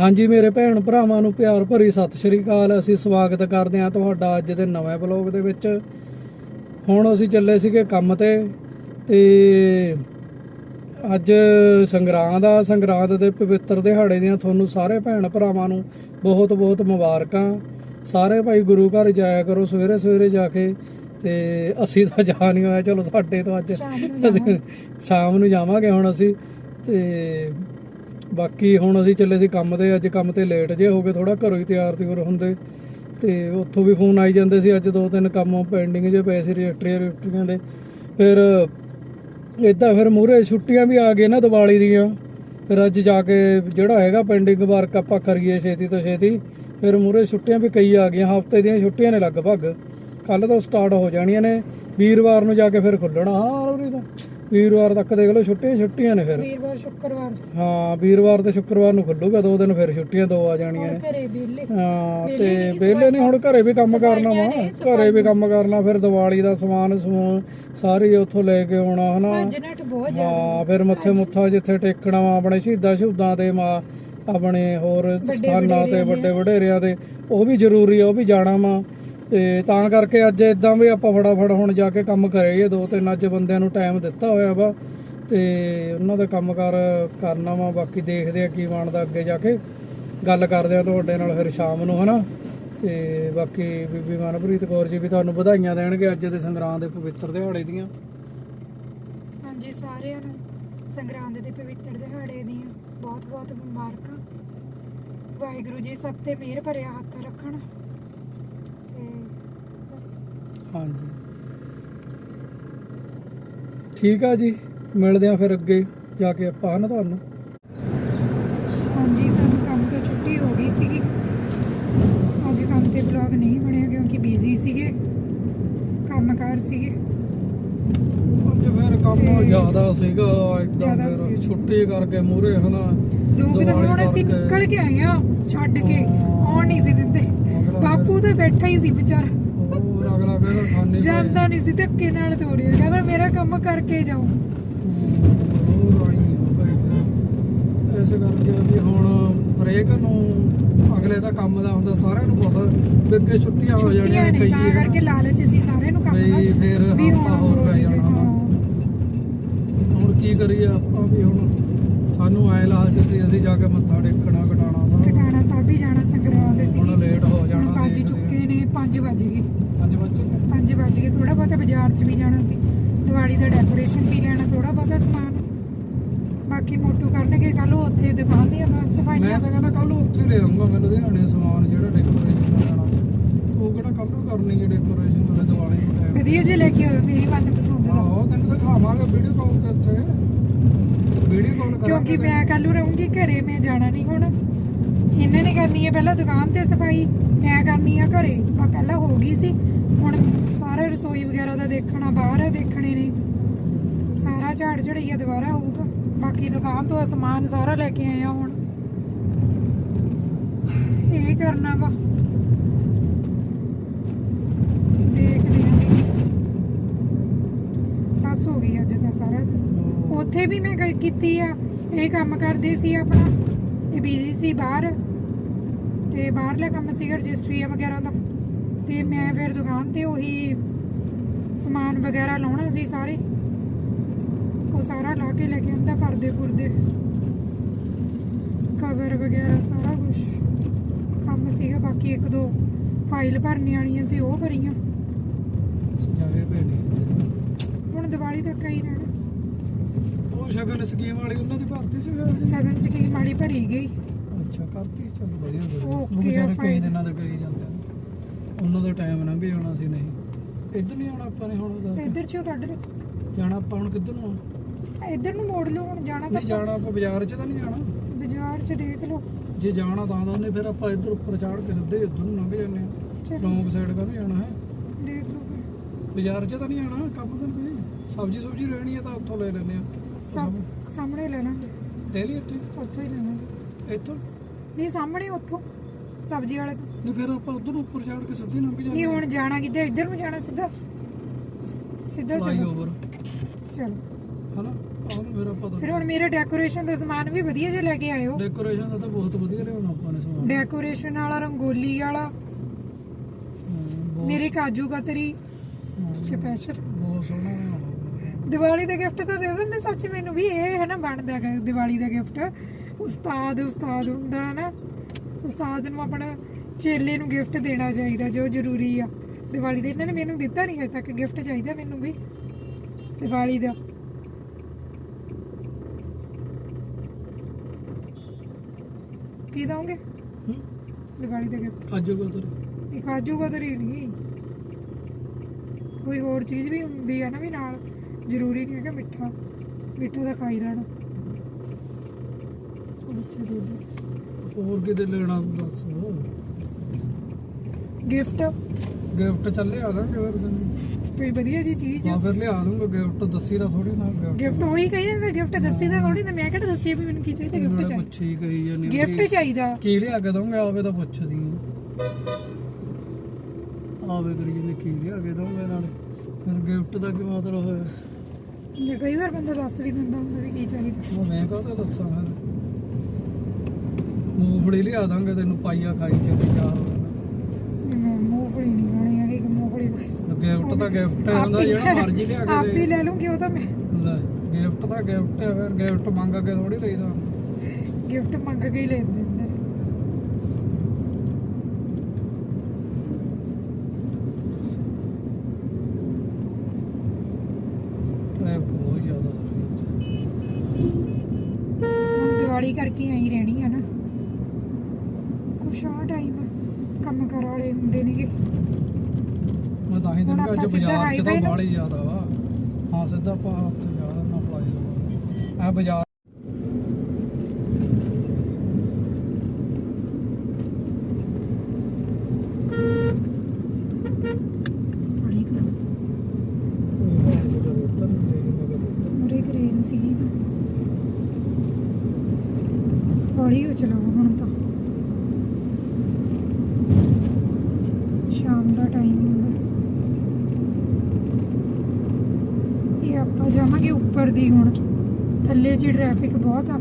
ਹਾਂਜੀ ਮੇਰੇ ਭੈਣ ਭਰਾਵਾਂ ਨੂੰ ਪਿਆਰ ਭਰੀ ਸਤਿ ਸ਼੍ਰੀ ਅਕਾਲ। ਅਸੀਂ ਸਵਾਗਤ ਕਰਦੇ ਹਾਂ ਤੁਹਾਡਾ ਅੱਜ ਦੇ ਨਵੇਂ ਬਲੌਗ ਦੇ ਵਿੱਚ। ਹੁਣ ਅਸੀਂ ਚੱਲੇ ਸੀਗੇ ਕੰਮ ਤੇ ਤੇ ਅੱਜ ਸੰਗਰਾਂਦ ਆ। ਸੰਗਰਾਂਦ ਦੇ ਪਵਿੱਤਰ ਦਿਹਾੜੇ ਦੀਆਂ ਤੁਹਾਨੂੰ ਸਾਰੇ ਭੈਣ ਭਰਾਵਾਂ ਨੂੰ ਬਹੁਤ ਬਹੁਤ ਮੁਬਾਰਕਾਂ। ਸਾਰੇ ਭਾਈ ਗੁਰੂ ਘਰ ਜਾਇਆ ਕਰੋ ਸਵੇਰੇ ਸਵੇਰੇ ਜਾ ਕੇ ਤੇ ਅਸੀਂ ਤਾਂ ਜਾ ਨਹੀਂ ਹੋਇਆ। ਚਲੋ ਸਾਡੇ ਤੋਂ ਅੱਜ ਸ਼ਾਮ ਨੂੰ ਅਸੀਂ ਸ਼ਾਮ ਨੂੰ ਜਾਵਾਂਗੇ ਹੁਣ ਅਸੀਂ ਤੇ ਬਾਕੀ ਹੁਣ ਅਸੀਂ ਚੱਲੇ ਸੀ ਕੰਮ ਤੇ, ਅੱਜ ਕੰਮ ਤੇ ਲੇਟ ਜੇ ਹੋ ਗਏ ਥੋੜਾ ਘਰੋਂ ਹੀ ਤਿਆਰ ਤਿਉਰ ਹੁੰਦੇ। ਤੇ ਉੱਥੋਂ ਵੀ ਫੋਨ ਆਈ ਜਾਂਦੇ ਸੀ, ਅੱਜ ਦੋ ਤਿੰਨ ਕੰਮ ਪੈਂਡਿੰਗ ਜੇ ਪਏ ਸੀ ਰਜਿਸਟਰੀਆਂ ਰਜਿਸਟਰੀਆਂ ਦੇ। ਫਿਰ ਇਦਾਂ ਫਿਰ ਮੂਹਰੇ ਛੁੱਟੀਆਂ ਵੀ ਆ ਗਏ ਨਾ ਦੀਵਾਲੀ ਦੀਆਂ। ਫਿਰ ਅੱਜ ਜਾ ਕੇ ਜਿਹੜਾ ਹੈਗਾ ਪੈਂਡਿੰਗ ਵਰਕ ਆਪਾਂ ਕਰੀਏ ਛੇਤੀ ਤੋਂ ਛੇਤੀ। ਫਿਰ ਮੂਹਰੇ ਛੁੱਟੀਆਂ ਵੀ ਕਈ ਆ ਗਈਆਂ, ਹਫ਼ਤੇ ਦੀਆਂ ਛੁੱਟੀਆਂ ਨੇ ਲਗਭਗ। ਕੱਲ ਤੋਂ ਸਟਾਰਟ ਹੋ ਜਾਣੀਆਂ ਨੇ। ਵੀਰਵਾਰ ਨੂੰ ਜਾ ਕੇ ਫਿਰ ਖੁੱਲਣਾ ਹਾਂ ਉਰੇ ਤਾਂ ਵੀਰਵਾਰ ਤੱਕ ਦੇਖ ਲਓ ਛੁੱਟੀਆਂ ਛੁੱਟੀਆਂ ਨੇ ਫਿਰ। ਵੀਰਵਾਰ ਸ਼ੁੱਕਰਵਾਰ। ਹਾਂ ਵੀਰਵਾਰ ਤੇ ਸ਼ੁੱਕਰਵਾਰ ਨੂੰ ਖੁੱਲੂਗਾ ਦੋ ਦਿਨ ਫਿਰ ਛੁੱਟੀਆਂ ਦੋ ਆ ਜਾਣੀਆਂ ਨੇ। ਘਰੇ ਵਿਹਲੇ। ਹਾਂ ਤੇ ਵਿਹਲੇ ਨਹੀਂ ਹੁਣ ਘਰੇ ਵੀ ਕੰਮ ਕਰਨਾ ਵਾ। ਘਰੇ ਵੀ ਕੰਮ ਕਰਨਾ ਫਿਰ ਦੀਵਾਲੀ ਦਾ ਸਮਾਨ ਸਮੂਨ ਸਾਰੇ ਉੱਥੋਂ ਲੈ ਕੇ ਆਉਣਾ ਹਨਾ? ਪੰਜ ਨਟ ਬਹੁਤ ਜ਼ਿਆਦਾ। ਹਾਂ ਫਿਰ ਮੱਥੇ ਮੁੱਥਾ ਜਿੱਥੇ ਟੇਕਣਾ ਵਾ ਆਪਣੇ ਸ਼ਹੀਦਾਂ ਸ਼ੁੱਦਾਂ ਤੇ ਮਾ ਆਪਣੇ ਹੋਰ ਸਥਾਨਾਂ ਤੇ ਵੱਡੇ ਵਡੇਰਿਆਂ ਤੇ ਉਹ ਵੀ ਜ਼ਰੂਰੀ ਆ ਉਹ ਵੀ ਜਾਣਾ ਵਾ। ਤੇ ਤਾਂ ਕਰਕੇ ਅੱਜ ਇਦਾਂ ਵੀ ਆਪਾਂ ਫਟਾਫਟ ਹੁਣ ਜਾ ਕੇ ਕੰਮ ਕਰਾਂਗੇ ਦੋ ਤਿੰਨ, ਅੱਜ ਬੰਦਿਆਂ ਨੂੰ ਟਾਈਮ ਦਿੱਤਾ ਹੋਇਆ ਵਾ ਤੇ ਉਹਨਾਂ ਦਾ ਕੰਮਕਾਰ ਕਰਨਾ ਵਾ, ਬਾਕੀ ਦੇਖਦੇ ਆ ਕੀ ਬਣਦਾ ਅੱਗੇ ਜਾ ਕੇ। ਗੱਲ ਕਰਦੇ ਆ ਤੁਹਾਡੇ ਨਾਲ ਫਿਰ ਸ਼ਾਮ ਨੂੰ, ਹਨਾ? ਤੇ ਬਾਕੀ ਬੀਬੀ ਮਨਪ੍ਰੀਤ ਕੌਰ ਜੀ ਵੀ ਤੁਹਾਨੂੰ ਵਧਾਈਆਂ ਦੇਣਗੇ ਅੱਜ ਦੇ ਸੰਗਰਾਂਦ ਦੇ ਪਵਿੱਤਰ ਦਿਹਾੜੇ ਦੀਆਂ। ਹਾਂਜੀ, ਸਾਰਿਆਂ ਨੂੰ ਸੰਗਰਾਂਦ ਦੇ ਪਵਿੱਤਰ ਦਿਹਾੜੇ ਦੀਆਂ ਬਹੁਤ ਬਹੁਤ ਮੁਬਾਰਕਾਂ। ਵਾਹਿਗੁਰੂ ਜੀ ਸਭ ਤੇ ਮਿਹਰ ਭਰਿਆ ਹੱਥ ਰੱਖਣ। ਹਾਂਜੀ ਠੀਕ ਆ ਜੀ ਮਿਲਦੇ ਆ ਫਿਰ ਅੱਗੇ ਜਾ ਕੇ ਆਪਾਂ ਹਨਾ ਤੁਹਾਨੂੰ ਹਾਂਜੀ ਸਾਨੂੰ ਕੰਮ ਤੋਂ ਛੁੱਟੀ ਹੋ ਗਈ ਸੀਗੀ ਅੱਜ ਕੰਮ ਤੇ ਵਲੌਗ ਨਹੀਂ ਬਣਿਆ ਕਿਉਂਕਿ ਬਿਜ਼ੀ ਸੀਗੇ ਕੰਮਕਾਰ ਸੀਗੇ ਅੱਜ ਫਿਰ ਕੰਮ ਜ਼ਿਆਦਾ ਸੀਗਾ ਇਦਾਂ ਫਿਰ। ਛੁੱਟੀ ਕਰਕੇ ਮੂਰੇ ਹਨਾ ਲੋਕ ਤਾਂ ਹੁਣ ਅਸੀਂ। ਨਿਕਲ ਕੇ ਆਏ ਆ ਛੱਡ ਕੇ। ਆਉਣ ਨਹੀਂ ਸੀ ਦਿੰਦੇ ਬਾਪੂ ਤਾਂ ਬੈਠਾ ਹੀ ਸੀ ਵਿਚਾਰਾ ਅਗਲਾ ਕਹਿੰਦਾ ਖਾਣੇ ਜਾਂਦਾ ਨਹੀਂ ਸੀ ਧੱਕੇ ਨਾਲ ਤੋੜਿਆ ਕਹਿੰਦਾ ਮੇਰਾ ਕੰਮ ਕਰਕੇ ਫਿਰ। ਇਸ ਕਰਕੇ ਵੀ ਹੁਣ ਹਰੇਕ ਨੂੰ ਅਗਲੇ ਦਾ ਕੰਮ ਦਾ ਹੁੰਦਾ ਸਾਰਿਆਂ ਨੂੰ ਪਤਾ ਵੀ ਅੱਗੇ ਛੁੱਟੀਆਂ ਹੋ ਜਾਣੀਆਂ ਨੇ ਕਈ ਤਾਂ। ਕਰਕੇ ਲਾਲਚ ਸੀ ਸਾਰਿਆਂ ਨੂੰ ਕੰਮ ਦਾ ਫਿਰ ਵੀ ਹੋਰ ਪੈ ਜਾਣਾ। ਹੁਣ ਕੀ ਕਰੀਏ ਆਪਾਂ ਵੀ ਹੁਣ ਸਾਨੂੰ ਐ ਲਾਲਚ ਸੀ ਅਸੀਂ ਜਾ ਕੇ ਮੱਥਾ ਟੇਕਣਾ ਕਟਾਣਾ ਸਾਰਾ। ਟਿਕਾਣਾ ਸਾਹਿਬ ਵੀ ਜਾਣਾ ਸੰਗਰਾਂਦ ਦੇ ਹੁਣ ਸੀ ਲੇਟ ਹੋ ਜਾਣਾ ਦੇਖਦੇ ਚੁੱਕੇ ਨੇ 5 ਵੱਜ ਗਏ। ਪੰਜ ਵਜੇ 5 ਵੱਜ ਗਏ ਥੋੜਾ ਬਹੁਤਾ ਬਾਜ਼ਾਰ 'ਚ ਵੀ ਜਾਣਾ ਸੀ। ਦੀਵਾਲੀ ਦਾ ਡੈਕੋਰੇਸ਼ਨ ਵੀ ਲੈਣਾ ਥੋੜਾ ਬਹੁਤਾ ਸਮਾਨ। ਬਾਕੀ ਮੋਟੂ ਕਰਨਗੇ ਕੱਲ ਉੱਥੇ ਦੁਕਾਨ ਦੀਆਂ ਬਸ ਮੈਂ ਸਫਾਈਆਂ ਤਾਂ ਕਹਿੰਦਾ ਕੱਲ ਉੱਥੇ ਲੈ ਆਉਂਗਾ ਮੈਂ ਲੁਧਿਆਣੇ ਸਮਾਨ ਜਿਹੜਾ ਡੈਕੋਰੇਸ਼ਨ ਦਾ ਲੈਣਾ। ਉਹ ਕਿਹੜਾ ਕੱਲ ਨੂੰ ਕਰਨੀ ਹੈ ਡੈਕੋਰੇਸ਼ਨ ਤੁਹਾਡੇ ਦਿਵਾਲੀ ਨੂੰ ਟਾਈਮ ਵਧੀਆ ਜਿਹੇ ਲੈ ਕੇ ਆਓ ਮੇਰੀ ਮਨ ਪਸੰਦ ਦਾ। ਆਹੋ ਤੈਨੂੰ ਦਿਖਾਵਾਂਗੇ ਵੀਡੀਓ ਕਾਲ ਤੇ ਉੱਥੇ। ਵੀਡੀਓ ਕਾਲ ਕਰਾਂਗੇ ਕਿਉਂਕਿ ਮੈਂ ਕੱਲ ਨੂੰ ਰਹੂੰਗੀ ਘਰੇ ਮੈਂ ਜਾਣਾ ਨਹੀਂ ਹੁਣ। ਇਹਨਾਂ ਨੇ ਕਰਨੀ ਹੈ? ਪਹਿਲਾਂ ਦੁਕਾਨ ਤੇ ਸਫ਼ਾਈ ਮੈਂ ਕਰਨੀ ਆ ਘਰੇ। ਆ ਪਹਿਲਾਂ ਹੋ ਗਈ ਸੀ। ਹੁਣ ਸਾਰਾ ਰਸੋਈ ਵਗੈਰਾ ਦਾ ਦੇਖਣਾ ਬਾਹਰ ਦੇਖਣੇ ਨੇ। ਸਾਰਾ ਝਾੜ ਝੜਈਆ ਦੁਬਾਰਾ ਹੋਊਗਾ। ਬਾਕੀ ਦੁਕਾਨ ਤੋਂ ਸਮਾਨ ਸਾਰਾ ਲੈ ਕੇ ਆਇਆ ਹੁਣ। ਇਹ ਕਰਨਾ ਵਾ। ਦੇਖਦੇ ਹਾਂ। ਬਸ ਹੋ ਗਈ ਅੱਜ ਤਾਂ ਸਾਰਾ। ਉੱਥੇ ਵੀ ਮੈਂ ਕੀਤੀ ਆ। ਇਹ ਕੰਮ ਕਰਦੇ ਸੀ ਆਪਣਾ। ਇਹ ਬਿਜ਼ੀ ਸੀ ਬਾਹਰ। ਤੇ ਬਾਹਰਲਾ ਕੰਮ ਸੀ ਰਜਿਸਟਰੀਆਂ ਵਗੈਰਾ ਦਾ। ਤੇ ਮੈਂ ਫਿਰ ਦੁਕਾਨ ਤੇ ਉਹੀ ਸਮਾਨ ਵਗੈਰਾ ਲਾਉਣਾ ਸੀ ਸਾਰੇ। ਉਹ ਸਾਰਾ ਲਾ ਕੇ ਲੈ ਕੇ ਆਂਦਾ ਪਰਦੇ ਪੁਰਦੇ। ਕਵਰ ਵਗੈਰਾ ਸਾਰਾ ਕੁਝ ਕੰਮ ਸੀਗਾ ਬਾਕੀ ਇੱਕ ਦੋ ਫਾਈਲ ਭਰਨੇ ਵਾਲੀਆਂ ਸੀ ਉਹ ਭਰੀਆਂ। ਹੁਣ ਦੀਵਾਲੀ ਤੱਕ ਹੀ ਰਹਿਣਾ। ਉਹ ਸ਼ਗਨ ਸਕੀਮ ਵਾਲੀ ਉਹਨਾਂ ਦੀ ਭਰਤੀ ਸੀ? ਸਗਨ ਸਕੀਮ ਵਾਲੀ ਭਰੀ ਗਈ। ਅੱਛਾ ਕਰਤੀ ਚਲ ਵਧੀਆ ਵਧੀਆ ਉਹ ਵਿਚਾਰੇ ਕਈ ਦਿਨਾਂ ਦੇ ਕਈ ਜਾਂਦੇ ਨੇ। ਉਹਨਾਂ ਦਾ ਟਾਈਮ ਲੰਘ ਜਾਣਾ ਸੀ ਨਹੀਂ। ਇੱਧਰ ਨਹੀਂ ਆਉਣਾ ਆਪਾਂ ਨੇ ਹੁਣ ਉਹਦਾ ਇੱਧਰ ਚੋਂ ਕੱਢ ਲਓ ਜਾਣਾ ਆਪਾਂ ਹੁਣ ਕਿੱਧਰ ਨੂੰ? ਆ? ਇੱਧਰ ਨੂੰ ਮੋੜ ਲਓ ਹੁਣ ਜਾਣਾ ਤਾਂ ਨਹੀਂ ਜਾਣਾ ਆਪਾਂ ਬਾਜ਼ਾਰ 'ਚ ਤਾਂ ਨਹੀਂ ਜਾਣਾ? ਬਾਜ਼ਾਰ 'ਚ ਦੇਖ ਲਓ। ਜੇ ਜਾਣਾ ਤਾਂ ਤਾਂ ਉਹਨੇ ਫਿਰ ਆਪਾਂ ਇੱਧਰ ਉੱਪਰ ਚਾੜ ਕੇ ਸਿੱਧੇ ਇੱਧਰ ਨੂੰ ਲੰਘ ਜਾਂਦੇ ਆ ਚਲੋ। ਲੌਂਗ ਸਾਈਡ ਕਾ ਜਾਣਾ ਹੈ? ਦੇਖ ਲਓ ਫਿਰ। ਬਾਜ਼ਾਰ 'ਚ ਤਾਂ ਨਹੀਂ ਜਾਣਾ ਕੰਮ ਤਾਂ ਵੀ ਸਬਜ਼ੀ ਸੁਬਜ਼ੀ ਲੈਣੀ ਹੈ ਤਾਂ ਉੱਥੋਂ ਲੈ ਲੈਂਦੇ ਆ ਸਾ- ਸਾਹਮਣੇ ਲੈ ਲਾਂਗੇ। ਲੈ ਲਈ ਇੱਥੇ? ਉੱਥੋਂ ਹੀ ਲੈਣਾਂਗੇ ਇੱਥੋਂ? ਨਹੀਂ ਸਾਹਮਣੇ ਉੱਥੋਂ ਸਬਜ਼ੀ ਵਾਲੇ ਤੋਂ। ਨਹੀਂ ਫਿਰ ਆਪਾਂ ਉੱਧਰ ਉੱਪਰ ਚਾੜ ਕੇ ਸਿੱਧੇ ਲੰਘ ਜਾਂਦੇ ਨਹੀਂ ਹੁਣ ਜਾਣਾ ਕਿੱਥੇ ਇੱਧਰ ਨੂੰ ਜਾਣਾ ਸਿੱਧਾ? ਸਿੱਧਾ ਚਲੋ। ਓਵਰ ਚਲੋ। ਹਨਾ? ਆਹ ਮੇਰਾ ਪਤਾ ਫਿਰ ਹੁਣ ਮੇਰੇ ਡੈਕੋਰੇਸ਼ਨ ਦਾ ਸਮਾਨ ਵੀ ਵਧੀਆ ਜਿਹਾ ਲੈ ਕੇ ਆਇਓ। ਡੈਕੋਰੇਸ਼ਨ ਦਾ ਤਾਂ ਬਹੁਤ ਵਧੀਆ ਲਿਆਉਣਾ ਆਪਾਂ ਨੇ ਸਮਾਨ। ਡੈਕੋਰੇਸ਼ਨ ਵਾਲਾ ਰੰਗੋਲੀ ਵਾਲਾ। ਮੇਰੇ ਕਾਜੂ ਕਤਰੀ ਸਪੈਸ਼ਲ ਬਹੁਤ ਸੋਹਣਾ ਬਣਾਉਣਾ। ਦੀਵਾਲੀ ਦਾ ਗਿਫਟ ਤਾਂ ਦੇ ਦਿੰਦੇ ਸੱਚ ਮੈਨੂੰ ਵੀ ਇਹ ਹੈ ਨਾ ਬਣਦਾ ਹੈਗਾ ਦੀਵਾਲੀ ਦਾ ਗਿਫਟ ਉਸਤਾਦ ਉਸਤਾਦ ਹੁੰਦਾ ਹੈ ਨਾ। ਉਸਤਾਦ ਨੂੰ ਆਪਣਾ ਚੇਲੇ ਨੂੰ ਗਿਫਟ ਦੇਣਾ ਚਾਹੀਦਾ ਜੋ ਜ਼ਰੂਰੀ ਆ। ਦੀਵਾਲੀ ਦੇ ਇਹਨਾਂ ਨੇ ਮੈਨੂੰ ਦਿੱਤਾ ਨਹੀਂ ਹੈ ਤੱਕ ਗਿਫਟ ਚਾਹੀਦਾ ਮੈਨੂੰ ਵੀ ਦੀਵਾਲੀ ਦਾ। ਕੀ ਦਵਾਂਗੇ ਹੂੰ? ਦੀਵਾਲੀ ਦਾ ਗਿਫਟ ਅੱਜ ਕੋ ਤੇਰੇ ਇਹ ਕਾਜੂ ਕਤਰੀ ਨਹੀਂ। ਕੋਈ ਹੋਰ ਚੀਜ਼ ਵੀ ਹੁੰਦੀ ਆ ਨਾ ਵੀ ਨਾਲ ਜ਼ਰੂਰੀ ਨਹੀਂ ਹੈਗਾ ਮਿੱਠਾ। ਮਿੱਠਾ ਤਾਂ ਖਾ ਹੀ ਲੈਣਾ ਦੇ ਦੇ ਹੋਰ ਕਿਤੇ ਲੈਣਾ ਦੱਸ। ਗਿਫਟ ਗਿਫਟ ਚੱਲੇ ਆ ਦਾਂਗੇ ਫਿਰ ਤੈਨੂੰ ਕੋਈ ਵਧੀਆ ਜੀ ਚੀਜ਼ ਹਾਂ ਫਿਰ ਲਿਆ ਦੂੰਗਾ ਗਿਫਟ ਦੱਸੀ ਦਾ ਥੋੜੀ ਨਾ ਗਿਫਟ ਗਿਫਟ ਉਹੀ ਕਹੀ ਜਾਂਦਾ ਗਿਫਟ ਦੱਸੀ ਤਾਂ ਥੋੜੀ ਨਾ ਮੈਂ ਕਿਹੜਾ ਦੱਸੀ ਵੀ ਮੈਨੂੰ ਕੀ ਚਾਹੀਦਾ ਗਿਫਟ ਚਾਹੀਦਾ ਪੁੱਛੀ ਗਈ ਜਾਨੀ ਗਿਫਟ ਚਾਹੀਦਾ। ਕੀ ਲਿਆ ਕੇ ਦਊਂਗਾ ਆਵੇ ਤਾਂ ਪੁੱਛਦੀ ਆ। ਆਵੇ ਕਰੀ ਜਾਂਦੇ ਕੀ ਲਿਆ ਕੇ ਦਊਂਗਾ ਨਾਲ। ਫਿਰ ਗਿਫਟ ਦਾ ਕੀ ਮਤਲਬ ਹੋਇਆ? ਜੇ ਕਈ ਵਾਰ ਬੰਦਾ ਦੱਸ ਵੀ ਦਿੰਦਾ ਹੁੰਦਾ ਵੀ ਕੀ ਚਾਹੀਦਾ। ਉਹ ਮੈਂ ਕਾਹਦਾ ਦੱਸਾਂ ਫਿਰ। ਮੂੰਗਫੜੀ ਲਿਆ ਦਾਂਗੇ ਤੈਨੂੰ ਪਾਈਆ ਖਾਈ ਚੱਲੀ ਜਾ ਮੂੰਗਫਲੀ ਨਹੀਂ ਖਾਣੀ ਹੈਗੀ ਕਿ ਮੂੰਗਫਲੀ ਗਿਫਟ ਤਾਂ ਗਿਫਟ ਹੁੰਦਾ ਜਿਹੜਾ ਮਰਜ਼ੀ ਲਿਆ ਆਪ ਕੇ ਹੀ ਦੇ ਲੈ ਲੂੰਗੀ ਉਹ ਤਾਂ ਮੈਂ। ਲੈ ਗਿਫਟ ਤਾਂ ਗਿਫਟ ਹੈ ਫਿਰ ਗਿਫਟ ਮੰਗ ਕੇ ਥੋੜੀ ਲਈਦਾ ਗਿਫਟ ਮੰਗ ਕੇ ਹੀ ਲੈਂਦੇ ਹੁੰਦੇ ਹੁਣ ਕਰਕੇ ਆਈ ਰਹਿਣੀ ਕੁਛ ਆ ਟਾਈਮ ਕੰਮ ਕਰ ਵਾਲੇ ਹੁੰਦੇ ਨੇਗੇ। ਮੈਂ ਤਾਂ ਹੀ ਹੁਣ ਤੈਨੂੰ ਆਪਾਂ ਅੱਜ ਸਿੱਧਾ ਬਾਜ਼ਾਰ ਚ ਤਾਂ highway ਨੂੰ- ਬਾਹਲੀ ਜ਼ਿਆਦਾ ਵਾ। ਹਾਂ ਸਿੱਧਾ ਆਪਾਂ ਉੱਥੇ ਜਾ ਨਾ ਪਲਾਈ ਆ ਬਾਜ਼ਾਰ ਬੜੀ ਕਰ। ਸੀ ਹੌਲੀ ਚਲਾਓ ਹੁਣ ਤਾਂ ਸ਼ਾਮ ਦਾ ਟਾਈਮ ਹੁੰਦਾ ਇਹ ਆਪਾਂ ਜਾਵਾਂਗੇ ਉੱਪਰ ਦੀ ਹੁਣ ਥੱਲੇ 'ਚ ਟ੍ਰੈਫਿਕ ਬਹੁਤ ਆ।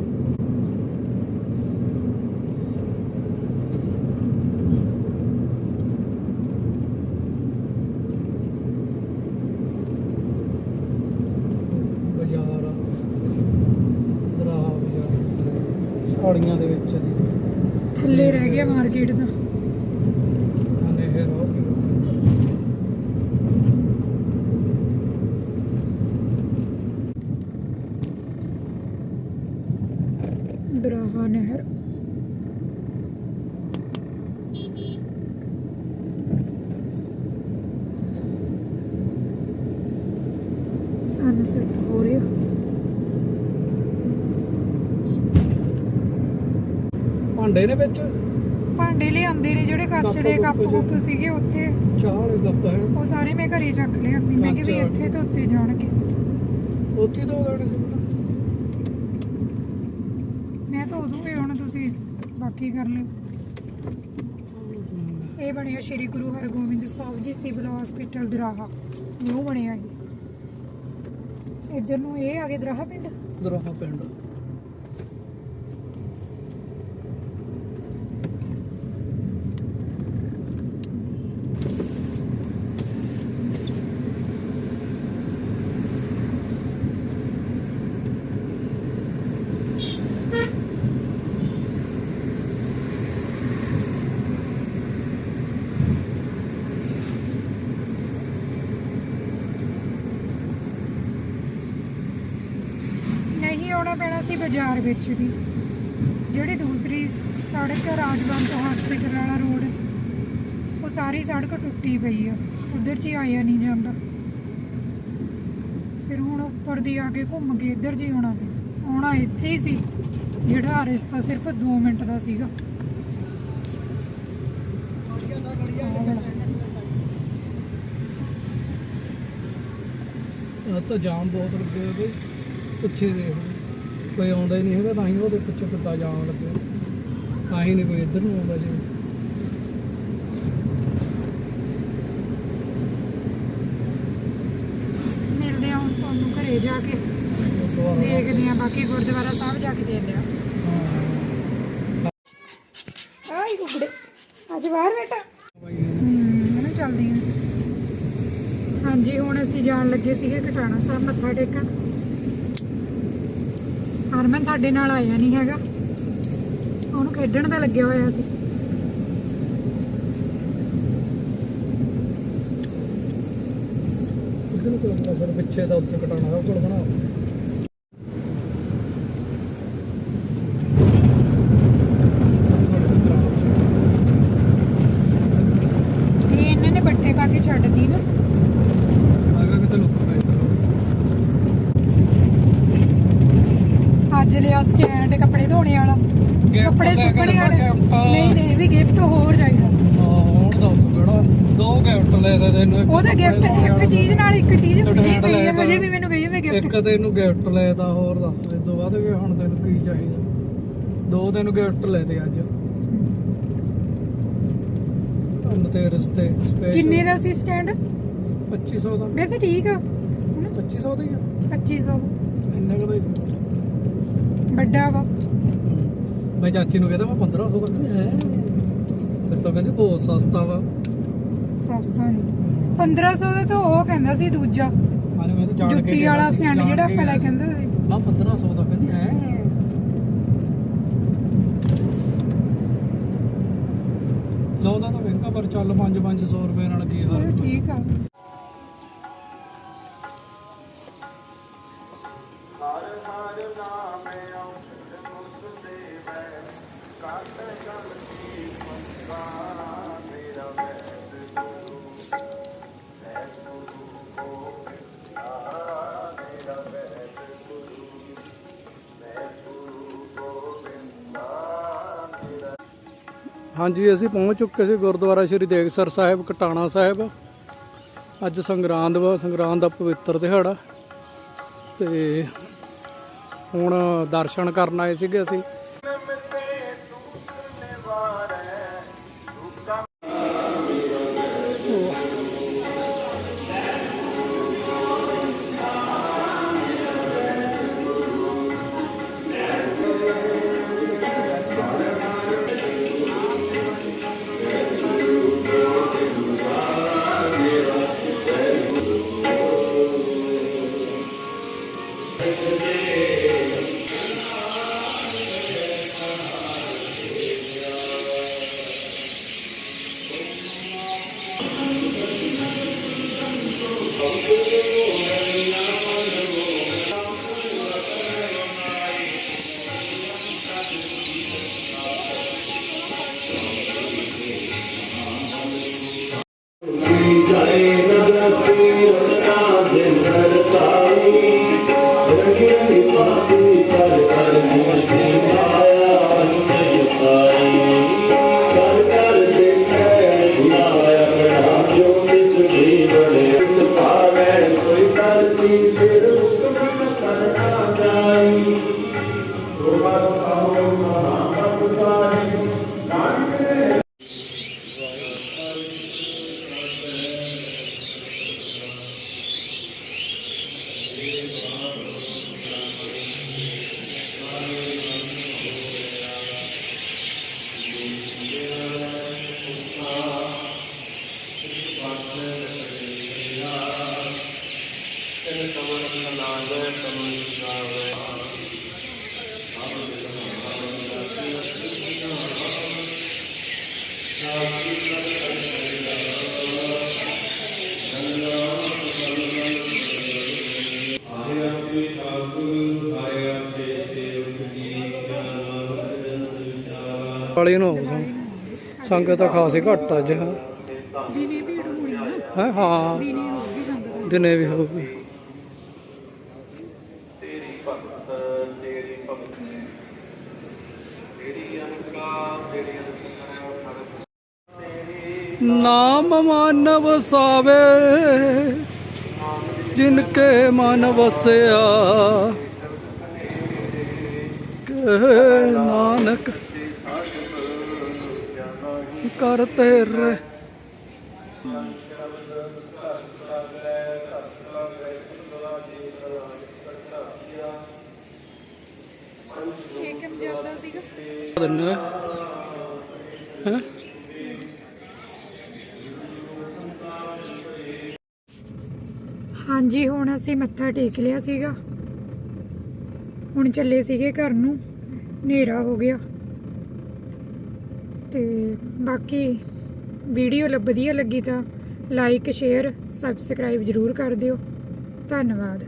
ਬਾਜ਼ਾਰ ਆ ਦਰਾ ਬਾਜ਼ਾਰ ਛਾੜੀਆਂ ਦੇ ਵਿੱਚ ਥੱਲੇ ਰਹਿ ਗਿਆ ਮਾਰਕੀਟ ਦਾ ਨਹਿਰ ਹੋ ਗਈ ਦਰਾਹਾ ਨਹਿਰ ਸਨਸੈਟ ਹੋ ਰਿਹਾ ਭਾਂਡੇ ਨੇ ਵਿੱਚ? ਭਾਂਡੇ ਲਿਆਂਦੇ ਨੇ ਜਿਹੜੇ ਕੱਚ ਦੇ ਕੱਪ ਕੱਪ ਸੀਗੇ ਉੱਥੇ। ਚਾਹ ਵਾਲੇ ਕੱਪ ਹੈ। ਉਹ ਸਾਰੇ ਮੈਂ ਘਰੇ ਚੱਕ ਲਿਆਂਦੀ ਮੈਂ ਕਿ ਵੀ। ਇੱਥੇ ਧੋਤੇ ਜਾਣਗੇ। ਉੱਥੇ ਧੋ ਲੈਣੇ ਸੀ। ਮੈਂ ਧੋ ਦੂੰਗੀ ਹੁਣ ਤੁਸੀਂ ਬਾਕੀ ਕਰ ਲਿਓ। ਇਹ ਬਣਿਆ Shri Guru Hargobind Sahib ji civil hospital Doraha. New ਬਣਿਆ ਇਹ। ਇੱਧਰ ਨੂੰ ਇਹ ਆ ਗਿਆ ਦਰਾਹਾ ਪਿੰਡ? ਦਰਾਹਾ ਪਿੰਡ ਨਹੀਂ ਆਉਣਾ ਪੈਣਾ ਸੀ ਬਾਜ਼ਾਰ ਵਿੱਚ ਦੀ ਜਿਹੜੀ ਦੂਸਰੀ ਸੜਕ ਰਾਜਵੰਤ ਹਸਪੀਟਲ ਵਾਲਾ ਰੋਡ ਉਹ ਸਾਰੀ ਸੜਕ ਟੁੱਟੀ ਪਈ ਆ। ਉਧਰ 'ਚ ਆਇਆ ਨਹੀਂ ਜਾਂਦਾ। ਫਿਰ ਹੁਣ ਉੱਪਰ ਦੀ ਆ ਕੇ ਘੁੰਮ ਕੇ ਇੱਧਰ ਜੀ ਆਉਣਾ ਪਿਆ। ਆਉਣਾ ਇੱਥੇ ਹੀ ਸੀ। ਜਿਹੜਾ ਰਸਤਾ ਸਿਰਫ 2 ਮਿੰਟ ਦਾ ਸੀਗਾ। ਤਾਂ ਜਾਮ ਬਹੁਤ ਲੱਗੇ ਉਹਦੇ ਪਿੱਛੇ ਦੇਖ ਕੋਈ ਆਉਂਦਾ ਹੀ ਨਹੀਂ ਹੈਗਾ ਤਾਂ ਹੀ ਉਹਦੇ ਪਿੱਛੇ ਕਿੱਦਾਂ ਜਾਮ ਲੱਗਿਆ ਤਾਂ ਹੀ ਨਹੀਂ ਕੋਈ ਇੱਧਰ ਨੂੰ ਆਉਂਦਾ ਜੀ। ਮਿਲਦੇ ਆ ਹੁਣ ਤੁਹਾਨੂੰ ਘਰੇ ਜਾ ਕੇ। ਦੇਖਦੇ ਆ ਬਾਕੀ ਗੁਰਦੁਆਰਾ ਸਾਹਿਬ ਜਾ ਕੇ ਦੇਖ ਲਿਆ ਆਈ ਕੁਕੜੇ। ਅੱਜ ਬਾਹਰ ਹੂੰ ਚੱਲਦੀ ਹਾਂ। ਹਾਂਜੀ ਹੁਣ ਅਸੀਂ ਜਾਣ ਲੱਗੇ ਸੀਗੇ ਕਟਾਣਾ ਸਾਹਿਬ ਮੱਥਾ ਟੇਕਣ। ਹਰਮਨ ਸਾਡੇ ਨਾਲ ਆਇਆ ਨਹੀਂ ਹੈਗਾ। ਉਹਨੂੰ ਖੇਡਣ ਦਾ ਲੱਗਿਆ ਹੋਇਆ ਸੀ। ਫਿਰ? ਪਿੱਛੇ ਦਾ ਉੱਥੇ ਕਟਾਣਾ ਕੋਲ ਬਣਾ। ਇਹ ਇਹਨਾਂ ਨੇ ਬੱਟੇ ਪਾ ਕੇ ਛੱਡਦੀ ਨਾ। ਆਗਾ ਕਿਤੇ ਲੁੱਕ ਅੱਜ ਲਿਆ ਸਟੈਂਡ ਕੱਪੜੇ ਧੋਣੇ ਵਾਲਾ। ਕੱਪੜੇ ਸੁੱਕਣੇ ਵਾਲੇ। ਨਹੀਂ ਨਹੀਂ ਇਹ ਵੀ ਗਿਫਟ ਹੋਰ ਚਾਹੀਦਾ। ਹਾਂ ਹੁਣ ਦੱਸ ਕਿਹੜਾ? ਦੋ ਗਿਫਟ ਲੈ ਦੇ ਤੈਨੂੰ ਇੱਕ ਉਹ ਤਾਂ ਗਿਫਟ ਕੱਪੜੇ ਇੱਕ ਵਾਲਾ। ਚੀਜ਼ ਨਾਲ ਇੱਕ ਚੀਜ਼ Stand ਫ੍ਰੀ ਪਈ ਲੈ ਹੈ ਤਾ। ਹਜੇ ਵੀ ਮੈਨੂੰ ਕਹੀ ਜਾਂਦੇ ਗਿਫਟ ਇੱਕ ਤੈਨੂੰ ਗਿਫਟ ਲੈ ਤਾ ਹੋਰ ਦੱਸ ਇਸ ਤੋਂ ਬਾਅਦ ਵੀ ਹੁਣ ਤੈਨੂੰ ਕੀ ਚਾਹੀਦਾ। ਦੋ ਤੈਨੂੰ ਗਿਫਟ ਲੈ ਤੇ ਅੱਜ। ਅੰਨ ਤੇ ਰਸਤੇ ਸਪੈਸ਼ਲ ਕਿੰਨੇ ਦਾ ਸੀ ਸਟੈਂਡ 2500 ਦਾ। ਵੈਸੇ ਠੀਕ ਆ। ਹਨਾ? 2500 ਦਾ ਹੀ ਆ। 2500 ਇੰਨਾ ਕੁ ਦਾ ਹੀ ਸੀ। ਵੱਡਾ ਵਾ। ਮੈਂ ਚਾਚੀ ਨੂੰ ਕਹਿੰਦਾ ਮੈਂ 1500 ਦਾ। ਕਹਿੰਦੀ ਹੈ? ਫਿਰ ਤਾਂ ਕਹਿੰਦੀ ਬਹੁਤ ਸਸਤਾ ਵਾ। ਸਸਤਾ ਨਹੀਂ 1500 ਦਾ ਤਾਂ ਉਹ ਕਹਿੰਦਾ ਸੀ ਦੂਜਾ। ਮਾਨੇ ਮੈਂ ਤਾਂ ਜਾਣ ਕੇ ਜੁੱਤੀ ਵਾਲਾ ਸਟੈਂਡ ਜਿਹੜਾ ਆਪਾਂ ਲੈ ਗਿਆ ਕੇ ਆਂਦੇ ਸੀ। ਮੈਂ 1500 ਦਾ ਕਹਿੰਦੀ ਹੈ? ਲਾਉਂਦਾ ਤਾਂ ਮਹਿੰਗਾ ਪਰ ਚੱਲ 5-500 ਰੁਪਏ ਨਾਲ ਕੀ ਹਾਲ ਠੀਕ ਆ। ਹਾਂਜੀ, ਅਸੀਂ ਪਹੁੰਚ ਚੁੱਕੇ ਸੀ ਗੁਰਦੁਆਰਾ ਸ਼੍ਰੀ ਦੇਗਸਰ ਸਾਹਿਬ, ਕਟਾਣਾ ਸਾਹਿਬ। ਅੱਜ ਸੰਗਰਾਂਦ ਵਾ, ਸੰਗਰਾਂਦ ਦਾ ਪਵਿੱਤਰ ਦਿਹਾੜਾ। ਤੇ ਹੁਣ ਦਰਸ਼ਨ ਕਰਨ ਆਏ ਸੀਗੇ ਅਸੀਂ। ਸੰਗਤ ਤਾਂ ਖਾਸੀ ਘੱਟ ਅੱਜ ਹੈ ਭੀੜ ਹੋਣੀ ਹੈਂ? ਹਾਂ। ਦੀਨੀ ਹੋਊਗੀ ਸੰਗਤ ਦਿਨੇ ਵੀ ਹੋਊਗੀ ਤੇਰੀ ਭਗਤ ਤੇਰੀ ਭਗਤ। ਤੇਰੀ ਅਨਕਾ ਤੇਰੀ ਅਨਕਾ ਨਾਮ ਮਨ ਵਸਾਵੇ ਜਿਨ ਕੇ ਮਨ ਵਸਿਆ। ਕਹੇ ਨਾਨਕ करते रहे ਹਾਂਜੀ, ਹੁਣ ਅਸੀਂ ਮੱਥਾ ਟੇਕ ਲਿਆ ਸੀਗਾ। ਹੁਣ ਚੱਲੇ ਸੀਗੇ ਘਰ ਨੂੰ। ਹਨੇਰਾ ਹੋ ਗਿਆ। ਤੇ ਬਾਕੀ ਵੀਡੀਓ ਲ ਵਧੀਆ ਲੱਗੀ ਤਾਂ ਲਾਈਕ ਸ਼ੇਅਰ ਸਬਸਕ੍ਰਾਈਬ ਜਰੂਰ ਕਰ ਦਿਓ। ਧੰਨਵਾਦ।